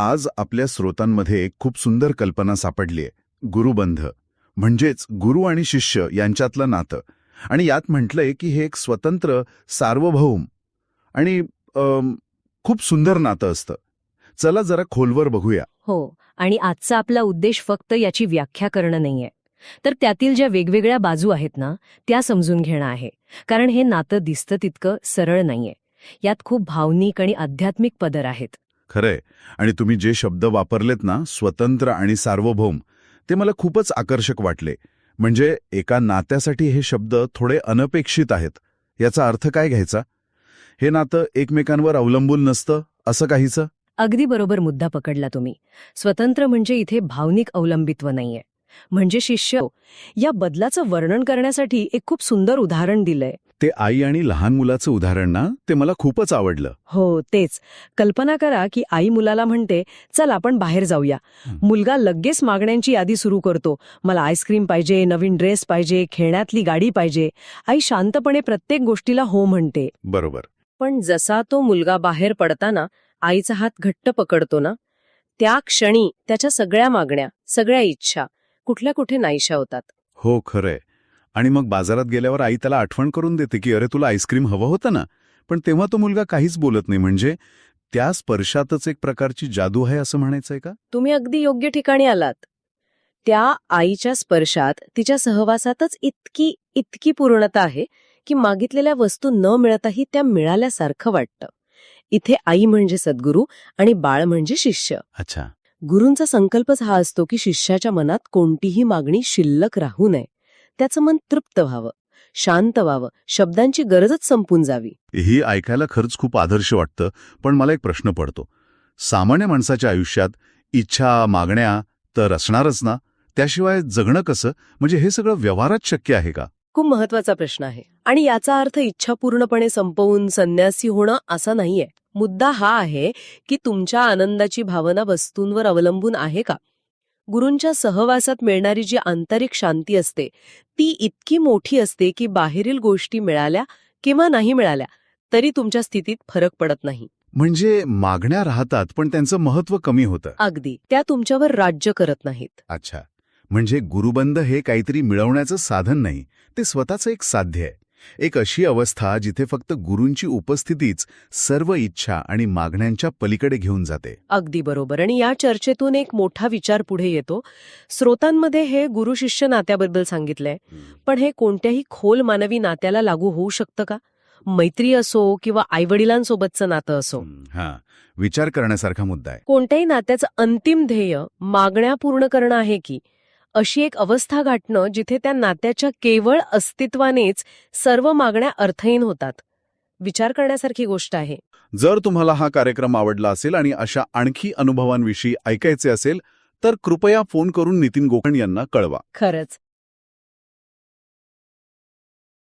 आज आपल्या स्रोतांमध्ये खूप सुंदर कल्पना सापडली आहे गुरुबंध. म्हणजेच गुरु आणि शिष्य यांच्यातलं नातं. आणि यात म्हटलंय की हे एक स्वतंत्र सार्वभौम आणि खूप सुंदर नातं असतं. चला जरा खोलवर बघूया. हो आणि आजचा आपला उद्देश फक्त याची व्याख्या करणं नाहीये. तर त्यातील ज्या वेगवेगळ्या बाजू आहेत ना त्या समजून घेणं आहे. कारण हे नातं दिसतं तितकं सरळ नाहीये. यात खूप भावनिक आणि आध्यात्मिक पदर आहेत. खरंय. आणि तुम्ही जे शब्द वापरलेत ना स्वतंत्र आणि सार्वभौम ते मला खूपच आकर्षक वाटले. म्हणजे एका नात्यासाठी हे शब्द थोडे अनपेक्षित आहेत. याचा अर्थ काय घ्यायचा? हे नातं एकमेकांवर अवलंबून नसतं असं काहीचं अगदी बरोबर मुद्दा पकडला तुम्ही. स्वतंत्र म्हणजे इथे भावनिक अवलंबित्व नाहीये. म्हणजे शिष्य या बदलाचं वर्णन करण्यासाठी एक खूप सुंदर उदाहरण दिलंय. ते आई आणि लहान मुलाचं उदाहरण ना? ते मला खूपच आवडलं. हो तेच. कल्पना करा की आई मुलाला म्हणते चल आपण बाहेर जाऊया. मुलगा लगेच मागण्यांची यादी सुरू करतो. मला आईस्क्रीम पाहिजे नवीन ड्रेस पाहिजे खेळण्यातली गाडी पाहिजे. आई शांतपणे प्रत्येक गोष्टीला हो म्हणते. बरोबर. पण जसा तो मुलगा बाहेर पडताना आईचा हात घट्ट पकडतो ना त्या क्षणी त्याच्या सगळ्या मागण्या सगळ्या इच्छा कुठल्या कुठे नाहीशा होतात. हो खरंय. आणि मग बाजारात गेल्यावर आई त्याला आठवण करून देते की अरे तुला आईस्क्रीम हवं होतं ना. पण तेव्हा तो मुलगा काहीच बोलत नाही. म्हणजे त्या स्पर्शातच एक प्रकारची जादू आहे असं म्हणायचंय का? तुम्ही अगदी योग्य ठिकाणी आलात. त्या आईच्या स्पर्शात तिच्या सहवासातच इतकी इतकी पूर्णता आहे की मागितलेल्या वस्तू न मिळताही त्या मिळाल्यासारखं वाटतं. इथे आई म्हणजे सद्गुरू आणि बाळ म्हणजे शिष्य. अच्छा. गुरूंचा संकल्पच हा असतो की शिष्याच्या मनात कोणतीही मागणी शिल्लक राहू नये. त्याचं मन तृप्त व्हावं शांत व्हावं शब्दांची गरजच संपून जावी. ही ऐकायला खरंच खूप आदर्श वाटतं पण मला एक प्रश्न पडतो. सामान्य माणसाच्या आयुष्यात इच्छा मागण्या तर असणारच ना? त्याशिवाय जगणं कसं? म्हणजे हे सगळं व्यवहारात शक्य आहे का? खूप महत्त्वाचा प्रश्न आहे. आणि याचा अर्थ इच्छा पूर्णपणे संपवून संन्यासी होणं असा नाहीये. मुद्दा हा आहे की तुमच्या आनंदाची भावना वस्तूंवर अवलंबून आहे का? गुरूंच्या सहवासात मिळणारी जी आंतरिक शांती असते ती इतकी मोठी असते की बाहेरील गोष्टी मिळाल्या किंवा नाही मिळाल्या तरी तुमच्या स्थितीत फरक पडत नाही. म्हणजे मागण्या राहतात पण त्यांचं महत्त्व कमी होतं. अगदी. त्या तुमच्यावर राज्य करत नाहीत. अच्छा. म्हणजे गुरुबंध हे काहीतरी मिळवण्याचं साधन नाही ते स्वतःचं एक साध्य आहे. एक अशी अवस्था जिथे फक्त गुरूंची उपस्थितीच सर्व इच्छा आणि मागण्यांच्या पलीकडे घेऊन जाते. अगदी बरोबर. आणि या चर्चेतून एक मोठा विचार पुढे येतो. स्रोतांमध्ये हे गुरु शिष्य नात्याबद्दल सांगितलंय. पण हे कोणत्याही खोल मानवी नात्याला लागू होऊ शकतं का? मैत्री असो किंवा आईवडिलांसोबतचं नातं असो. हं, हा. विचार करण्यासारखा मुद्दा आहे. कोणत्याही नात्याचं अंतिम ध्येय मागण्या पूर्ण करणं आहे की? अशी एक अवस्था गाठणं जिथे त्या नात्याच्या केवळ अस्तित्वानेच सर्व मागण्या अर्थहीन होतात. विचार करण्यासारखी गोष्ट आहे. जर तुम्हाला हा कार्यक्रम आवडला असेल आणि अशा आणखी अनुभवांविषयी ऐकायचे असेल तर कृपया फोन करून नितीन गोखण यांना कळवा. खरंच.